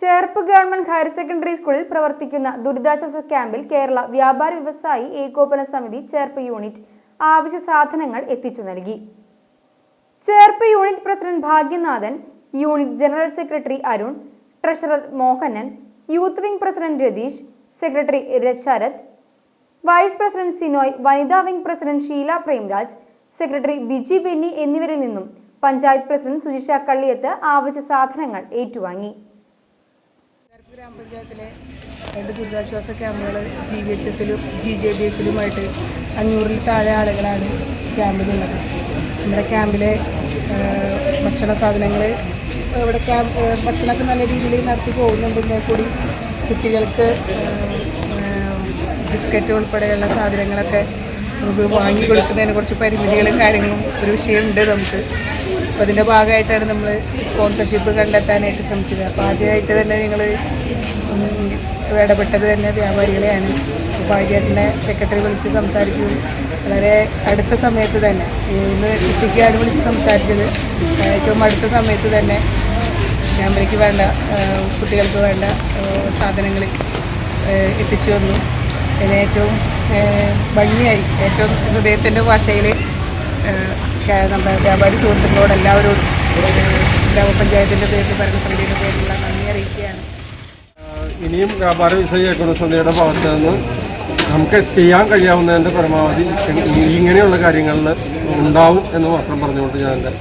Cherpu government higher secondary സ്കൂളിൽ പ്രവർത്തിക്കുന്ന ദുരിതാശ്വാസ ക്യാമ്പിൽ കേരള വ്യാപാര വ്യവസായി ഏകോപന സമിതി ചേർപ്പ് യൂണിറ്റ് ആവശ്യ സാധനങ്ങൾ എത്തിച്ചു നൽകി. Cherpu unit president Bhagyanathan unit general secretary Arun treasurer Mohanan youth wing president Ratheesh secretary Sarath vice president Sinoy വനിതാ wing president Sheela Premraj secretary Biji Benny എന്നിവരിൽ നിന്നും പഞ്ചായത്ത് പ്രസിഡന്റ് സുജിഷ കള്ളിയത്ത് ആവശ്യ സാധനങ്ങൾ ഏറ്റുവാങ്ങി. ഗ്രാമപഞ്ചായത്തിലെ രണ്ട് ദുരിതാശ്വാസ ക്യാമ്പുകൾ ജി ബി എച്ച് എസിലും ജി ജെ ബി എസിലുമായിട്ട് അഞ്ഞൂറിൽ താഴെ ആളുകളാണ് ക്യാമ്പിലുള്ളത്. നമ്മുടെ ക്യാമ്പിലെ ഭക്ഷണ സാധനങ്ങൾ ഇവിടെ ക്യാമ്പ് ഭക്ഷണമൊക്കെ നല്ല രീതിയിൽ നടത്തി പോകുന്നുണ്ടെങ്കിൽ കൂടി കുട്ടികൾക്ക് ബിസ്ക്കറ്റ് ഉൾപ്പെടെയുള്ള സാധനങ്ങളൊക്കെ നമുക്ക് വാങ്ങി കൊടുക്കുന്നതിന് കുറച്ച് പരിമിതികളും കാര്യങ്ങളും ഒരു വിഷയമുണ്ട് നമുക്ക്. അപ്പോൾ അതിന്റെ ഭാഗമായിട്ടാണ് നമ്മൾ സ്പോൺസർഷിപ്പ് കണ്ടെത്താനായിട്ട് ശ്രമിച്ചത്. അപ്പോൾ ആദ്യമായിട്ട് തന്നെ നിങ്ങൾ ഇടപെട്ടത് തന്നെ വ്യാപാരികളെയാണ്. അപ്പോൾ ആദ്യമായിട്ട് സെക്രട്ടറി വിളിച്ച് സംസാരിക്കുകയും വളരെ അടുത്ത സമയത്ത് തന്നെ ഇന്ന് ഉച്ചയ്ക്കാണ് വിളിച്ച് സംസാരിച്ചത്. ഏറ്റവും അടുത്ത സമയത്ത് തന്നെ ക്യാമറയ്ക്ക് വേണ്ട കുട്ടികൾക്ക് വേണ്ട സാധനങ്ങൾ എത്തിച്ചു വന്നു അതിന് ഏറ്റവും ഭംഗിയായി ഏറ്റവും ഹൃദയത്തിന്റെ ഭാഷയിൽ നമ്മുടെ വ്യാപാരി സുഹൃത്തുക്കളോട് എല്ലാവരോടും ഗ്രാമപഞ്ചായത്തിന്റെ പേരിൽ ഭരണസമിതിയുടെ പേരിലുള്ള നന്ദി അറിയിക്കുകയാണ്. ഇനിയും വ്യാപാര വിഷയ സമിതിയുടെ ഭാഗത്ത് നിന്ന് നമുക്ക് ചെയ്യാൻ കഴിയാവുന്നതിന്റെ പരമാവധി ഇങ്ങനെയുള്ള കാര്യങ്ങളിൽ ഉണ്ടാവും എന്ന് മാത്രം പറഞ്ഞുകൊണ്ട് ഞാൻ എന്റെ